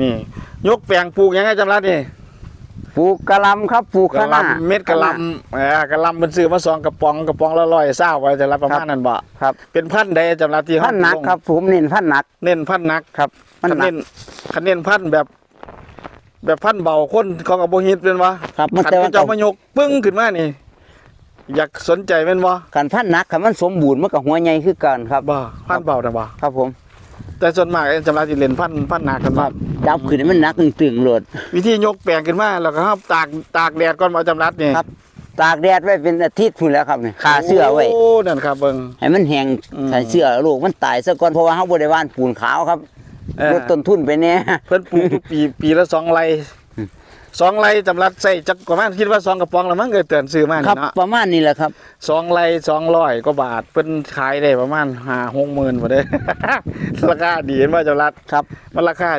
นี่ยกแปลงปลูกยังไงจำรัดนี่ปลูกกะหลำครับปลูกกะคะหน้าลำเม็ดกะหลำเออกะหลำมันซื้อมาสองกระป๋องกระป๋องละร้อยเศร้าไว้จำรัดประมาณนั้นบ่ครับ เป็นพันธุ์ใดจำรัดที่พันหนักลงครับผมเน้นพันหนักเน้นพันธุ์หนักครับพันคันหนัเน้กนคันเน้นพันธุ์แบบ แบบพันธุ์เบาคนเขาก็บ่ฮิตเป็นวะครับมันคันแต่เขาว่าเจ้ามายกปึ้งขึ้นมานี่ อยากสนใจเป็นบ่การพันหนักคันมันสมบูรณ์มันก็หัวใหญ่คือกันครับ บ่พันธุ์เบาน่ะบ่ครับผม แต่ส่วนมากไอ้จำรัดสิเล่นพันธุ์พันธุ์หนักกันคบ่รับจับขึ้นให้มันหนักตึงๆโหลดวิธียกแปลงขึ้นมาแล้วก็ครับตากตากแดดก่อนมาจำรัดนี่ครับ ตากแดดไว้เป็นอาทิตย์พุ่นแล้วครับนี่คาเสื้อไว้ โอ้นั่นครับเบิ่ง ให้มันแห้งอืม ใส่เสื้อลูกมันตายซะก่อนเพราะว่าเฮาบ่ได้หว่านปูนขาวครับเออลดต้นทุนไปแน่ เพิ่นปลูกทุกปีปีละสองไร่ สองไร่จำรัดใส่จักประมาณคิดว่าสองกระป๋องละมั้งเกิดเตือนซื้อมาครับนี่เนาะประมาณนี้แหละครับสองไร่สองร้อยกว่าบาทเพิ่นขายได้ประมาณห้าหกหมื่นบ่ได้ราคาดีเห็นว่าจำรัดครับ มันราคา